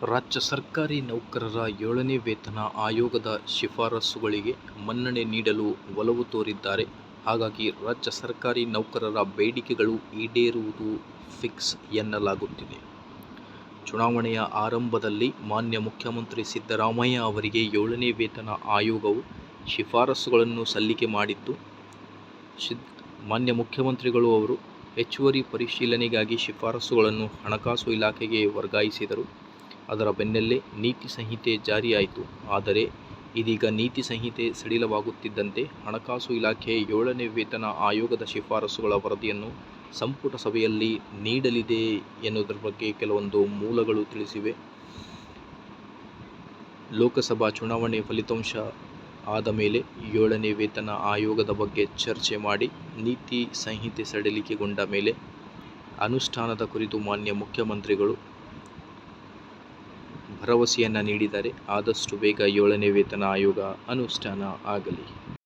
ರಾಜ್ಯ ಸರ್ಕಾರಿ ನೌಕರರ ಏಳನೇ ವೇತನ ಆಯೋಗದ ಶಿಫಾರಸುಗಳಿಗೆ ಮನ್ನಣೆ ನೀಡಲು ಒಲವು ತೋರಿದ್ದಾರೆ. ಹಾಗಾಗಿ ರಾಜ್ಯ ಸರ್ಕಾರಿ ನೌಕರರ ಬೇಡಿಕೆಗಳು ಈಡೇರುವುದು ಫಿಕ್ಸ್ ಎನ್ನಲಾಗುತ್ತಿದೆ. ಚುನಾವಣೆಯ ಆರಂಭದಲ್ಲಿ ಮಾನ್ಯ ಮುಖ್ಯಮಂತ್ರಿ ಸಿದ್ದರಾಮಯ್ಯ ಅವರಿಗೆ ಏಳನೇ ವೇತನ ಆಯೋಗವು ಶಿಫಾರಸುಗಳನ್ನು ಸಲ್ಲಿಕೆ ಮಾಡಿತ್ತು. ಮಾನ್ಯ ಮುಖ್ಯಮಂತ್ರಿಗಳು ಅವರು ಹೆಚ್ಚುವರಿ ಪರಿಶೀಲನೆಗಾಗಿ ಶಿಫಾರಸುಗಳನ್ನು ಹಣಕಾಸು ಇಲಾಖೆಗೆ ವರ್ಗಾಯಿಸಿದರು. ಅದರ ಬೆನ್ನಲ್ಲೇ ನೀತಿ ಸಂಹಿತೆ ಜಾರಿಯಾಯಿತು. ಆದರೆ ಇದೀಗ ನೀತಿ ಸಂಹಿತೆ ಸಡಿಲವಾಗುತ್ತಿದ್ದಂತೆ ಹಣಕಾಸು ಇಲಾಖೆ ಏಳನೇ ವೇತನ ಆಯೋಗದ ಶಿಫಾರಸುಗಳ ವರದಿಯನ್ನು ಸಂಪುಟ ಸಭೆಯಲ್ಲಿ ನೀಡಲಿದೆ ಎನ್ನುವುದರ ಬಗ್ಗೆ ಕೆಲವೊಂದು ಮೂಲಗಳು ತಿಳಿಸಿವೆ. ಲೋಕಸಭಾ ಚುನಾವಣೆ ಫಲಿತಾಂಶ ಆದ ಮೇಲೆ ಏಳನೇ ವೇತನ ಆಯೋಗದ ಬಗ್ಗೆ ಚರ್ಚೆ ಮಾಡಿ ನೀತಿ ಸಂಹಿತೆ ಸಡಿಲಿಕೆಗೊಂಡ ಮೇಲೆ ಅನುಷ್ಠಾನದ ಕುರಿತು ಮಾನ್ಯ ಮುಖ್ಯಮಂತ್ರಿಗಳು ಭರವಸೆಯನ್ನ ನೀಡಿದ್ದಾರೆ. ಆದಷ್ಟು ಬೇಗ ಏಳನೇ ವೇತನ ಆಯೋಗ ಅನುಷ್ಠಾನ ಆಗಲಿ.